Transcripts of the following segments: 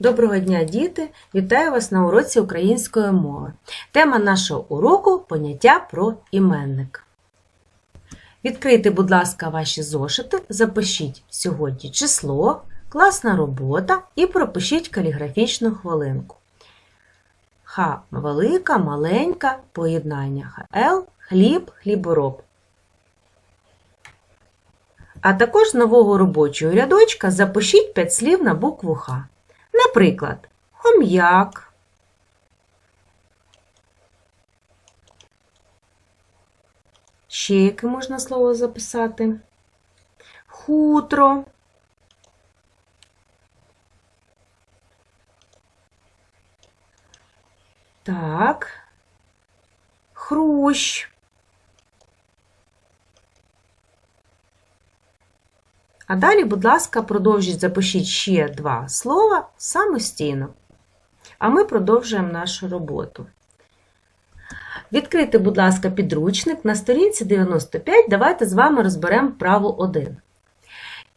Доброго дня, діти! Вітаю вас на уроці української мови. Тема нашого уроку поняття про іменник. Відкрийте, будь ласка, ваші зошити, запишіть сьогодні число, класна робота і пропишіть каліграфічну хвилинку. Х велика, маленька, поєднання ХЛ, хліб, хлібороб. А також з нового робочого рядочка запишіть 5 слів на букву Х. Наприклад, хом'як, ще яке можна слово записати, хутро, так, хрущ, А далі, будь ласка, продовжіть, запишіть ще два слова самостійно. А ми продовжуємо нашу роботу. Відкрийте, будь ласка, підручник на сторінці 95. Давайте з вами розберемо право 1.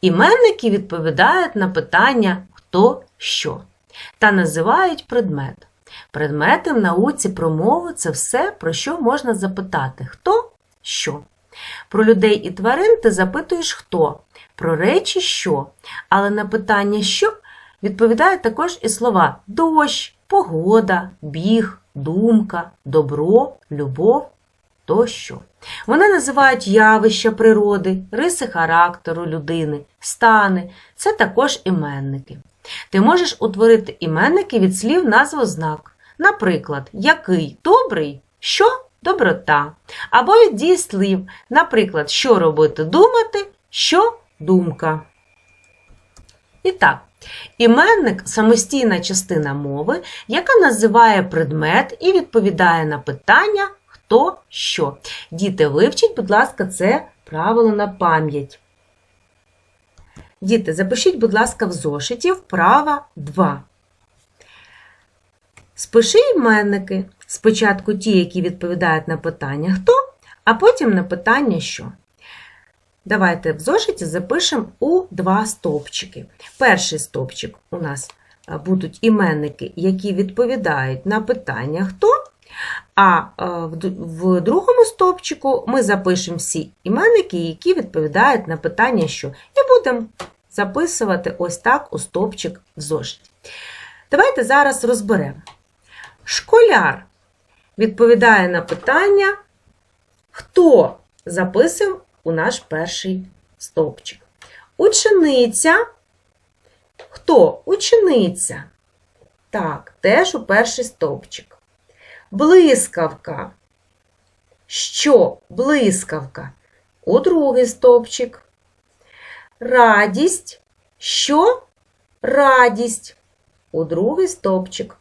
Іменники відповідають на питання хто що та називають предмет. Предмети в науці про мову це все, про що можна запитати хто що. Про людей і тварин ти запитуєш хто, про речі що. Але на питання що відповідають також і слова дощ, погода, біг, думка, добро, любов тощо. Вони називають явища природи, риси характеру людини, стани. Це також іменники. Ти можеш утворити іменники від слів назв знак. Наприклад, який добрий, що доброта. Або від дієслів, наприклад, що робити думати, що думка. І так, іменник самостійна частина мови, яка називає предмет і відповідає на питання хто що. Діти, вивчіть, будь ласка, це правило на пам'ять. Діти, запишіть, будь ласка, в зошиті вправа 2. Спиши іменники. Спочатку ті, які відповідають на питання хто, а потім на питання що. Давайте в зошиті запишемо у два стовпчики. Перший стовпчик у нас е, будуть іменники, які відповідають на питання хто. А е, в другому стовпчику ми запишемо всі іменники, які відповідають на питання що. І будемо записувати ось так у стовпчик в зошиті. Давайте зараз розберемо. Школяр відповідає на питання, хто записуємо у наш перший стовпчик. Учениця. Хто? Учениця. Так, теж у перший стовпчик. Блискавка. Що? Блискавка. У другий стовпчик. Радість. Що? Радість. У другий стовпчик.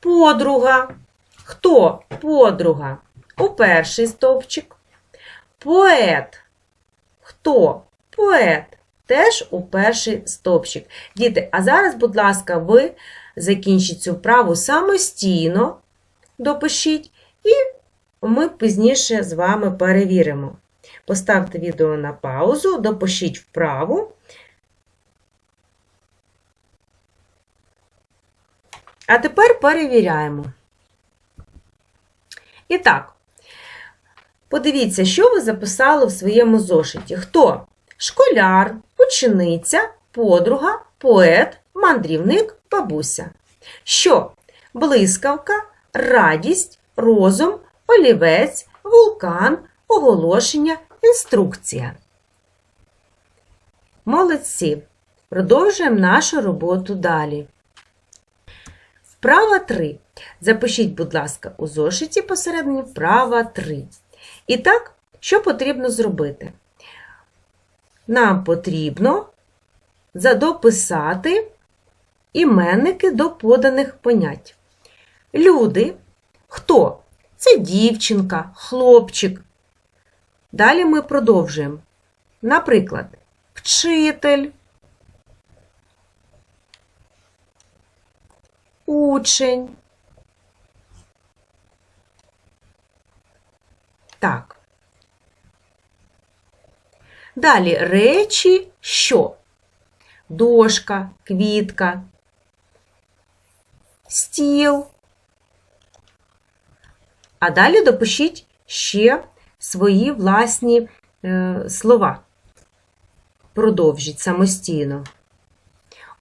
Подруга. Хто? Подруга. У перший стовпчик. Поет. Хто? Поет. Теж у перший стовпчик. Діти, а зараз, будь ласка, ви закінчіть цю вправу самостійно допишіть, і ми пізніше з вами перевіримо. Поставте відео на паузу, допишіть вправу. А тепер перевіряємо. І так, подивіться, що ви записали в своєму зошиті. Хто? Школяр, учениця, подруга, поет, мандрівник, бабуся. Що? Блискавка, радість, розум, олівець, вулкан, оголошення, інструкція. Молодці. Продовжуємо нашу роботу далі. Вправа 3. Запишіть, будь ласка, у зошиті посередині вправа 3. І так, що потрібно зробити? Нам потрібно задописати іменники до поданих понять. Люди, хто? Це дівчинка, хлопчик. Далі ми продовжуємо. Наприклад, вчитель, учень. Так. Далі речі що? Дошка, квітка. стіл. А далі допишіть ще свої власні е, слова. Продовжіть самостійно.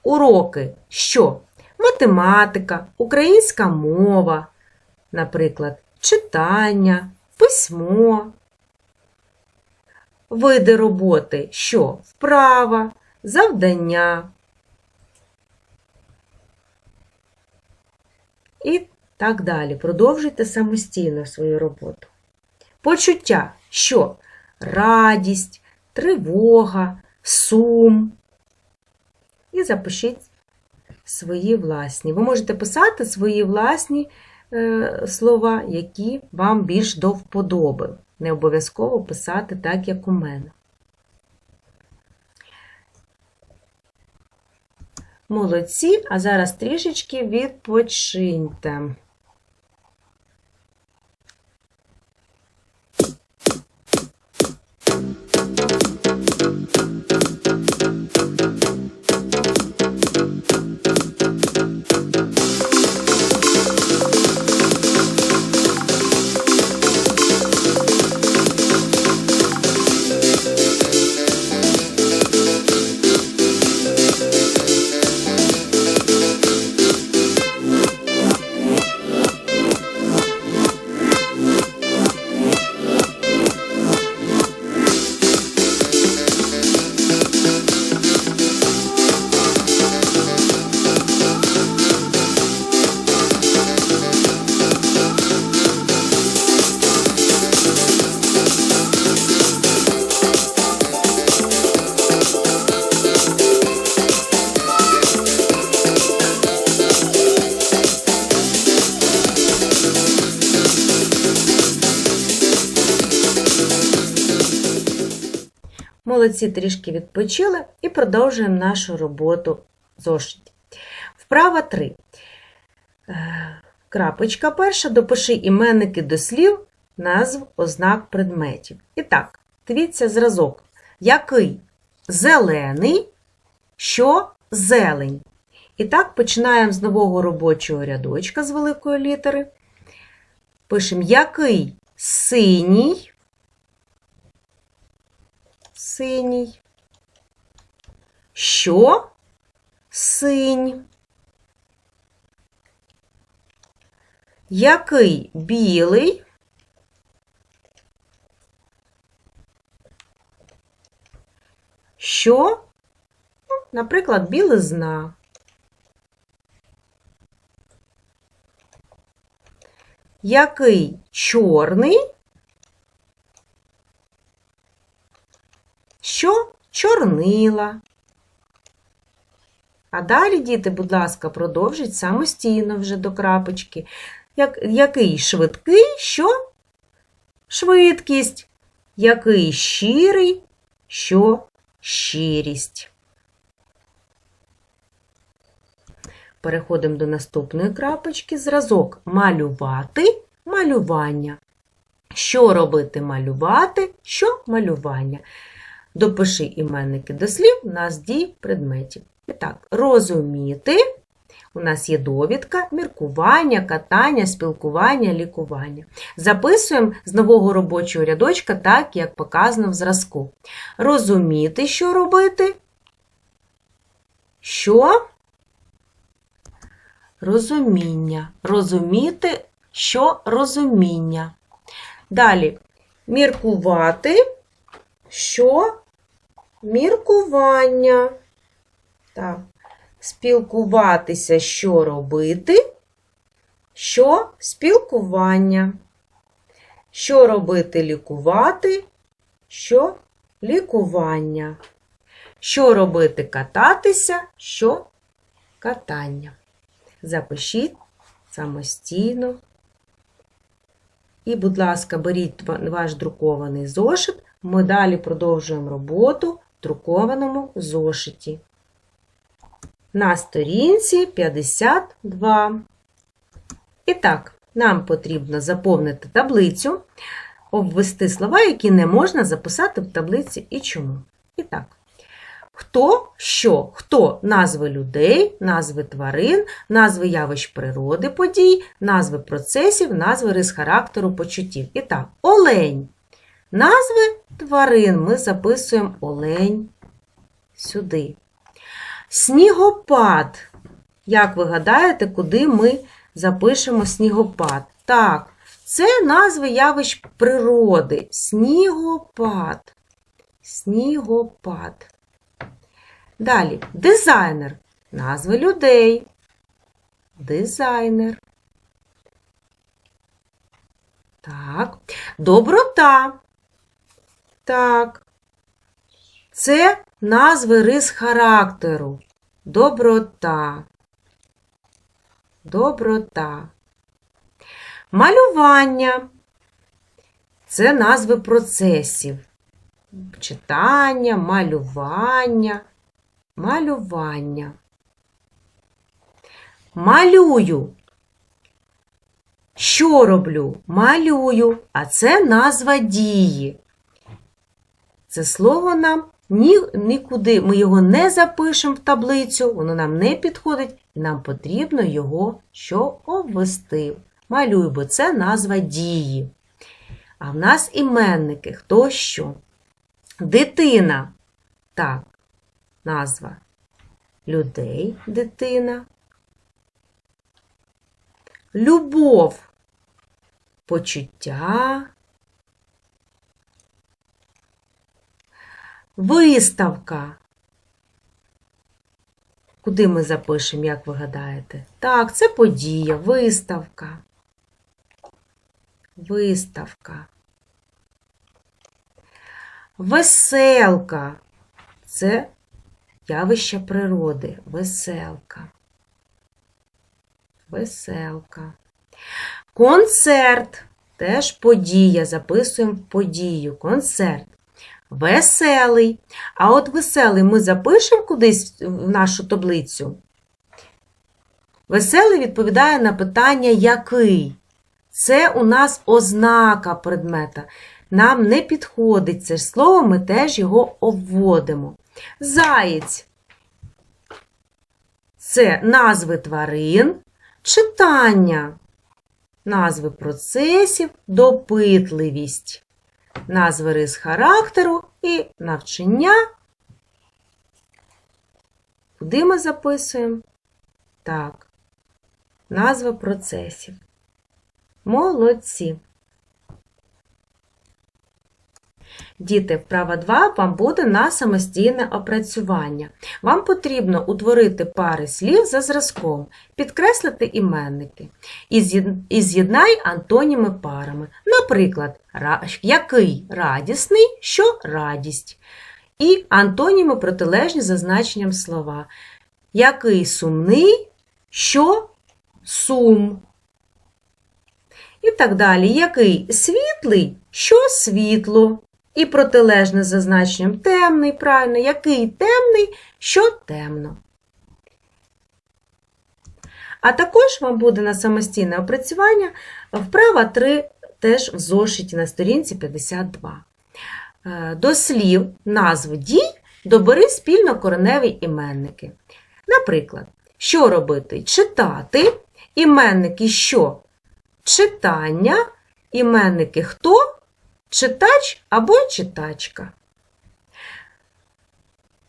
Уроки що? Математика, українська мова, наприклад, читання, письмо. Види роботи що? Вправа, завдання. І так далі. Продовжуйте самостійно свою роботу. Почуття що? Радість, тривога, сум. І запишіть свої власні. Ви можете писати свої власні е, слова, які вам більш до вподоби. Не обов'язково писати так, як у мене. Молодці, а зараз трішечки відпочиньте. Молодці трішки відпочили і продовжуємо нашу роботу зошиті. Вправа 3. Е, Крапочка перша. Допиши іменники до слів, назв ознак предметів. І так, дивіться зразок. Який? Зелений, що зелень. І так, починаємо з нового робочого рядочка з великої літери. Пишемо який синій синій. Що? Синь. Який білий? Що? Ну, Наприклад, білизна. Який чорний? Що чорнила. А далі, діти, будь ласка, продовжіть самостійно вже до крапочки. Як, Який швидкий, що? Швидкість. Який щирий, що щирість. Переходимо до наступної крапочки. Зразок малювати малювання. Що робити малювати? Що малювання? Допиши іменники до слів, нас дій предметів. І так, розуміти. У нас є довідка, міркування, катання, спілкування, лікування. Записуємо з нового робочого рядочка так, як показано в зразку. Розуміти, що робити. Що? Розуміння. Розуміти, що розуміння. Далі міркувати, що міркування. Так. Спілкуватися, що робити, що спілкування. Що робити лікувати, що лікування. Що робити кататися, що катання. Запишіть самостійно. І, будь ласка, беріть ваш друкований зошит. Ми далі продовжуємо роботу друкованому зошиті. На сторінці 52. І так, нам потрібно заповнити таблицю, обвести слова, які не можна записати в таблиці і чому. І так, Хто що? Хто назви людей, назви тварин, назви явищ природи подій, назви процесів, назви рис характеру почуттів. І так, олень. Назви тварин ми записуємо олень сюди. Снігопад. Як ви гадаєте, куди ми запишемо снігопад? Так, це назви явищ природи. Снігопад. Снігопад. Далі дизайнер. Назви людей. Дизайнер. Так. Доброта. Так. Це назви рис характеру. Доброта. Доброта. Малювання. Це назви процесів. Читання, малювання, малювання. Малюю. Що роблю? Малюю, а це назва дії. Це слово нам ні, нікуди, ми його не запишемо в таблицю, воно нам не підходить, і нам потрібно його що обвести. Малюй, бо це назва дії. А в нас іменники хто що? Дитина. Так, назва людей, дитина. Любов, почуття. Виставка. Куди ми запишемо, як ви гадаєте? Так, це подія, виставка. Виставка. Веселка. Це явище природи. Веселка. Веселка. Концерт. Теж подія. Записуємо подію. Концерт. Веселий. А от веселий ми запишемо кудись в нашу таблицю. Веселий відповідає на питання який. Це у нас ознака предмета. Нам не підходить це ж слово, ми теж його обводимо. Заєць це назви тварин, читання, назви процесів, допитливість, назви рис характеру і навчання. Куди ми записуємо? Так, назва процесів. Молодці. Діти, вправа 2 вам буде на самостійне опрацювання. Вам потрібно утворити пари слів за зразком, підкреслити іменники і з'єднай антоніми парами. Наприклад, який радісний, що радість. І антоніми протилежні за значенням слова. Який сумний, що сум. І так далі. Який світлий, що світло. І протилежне за значенням темний, правильно, який темний, що темно. А також вам буде на самостійне опрацювання вправа 3 теж в зошиті на сторінці 52. Е, до слів назв дій добери спільно кореневі іменники. Наприклад, що робити? Читати, іменники що? Читання, іменники хто? Читач або читачка.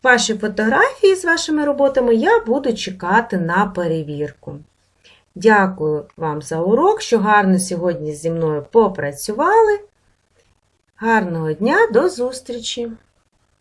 Ваші фотографії з вашими роботами я буду чекати на перевірку. Дякую вам за урок, що гарно сьогодні зі мною попрацювали. Гарного дня, до зустрічі!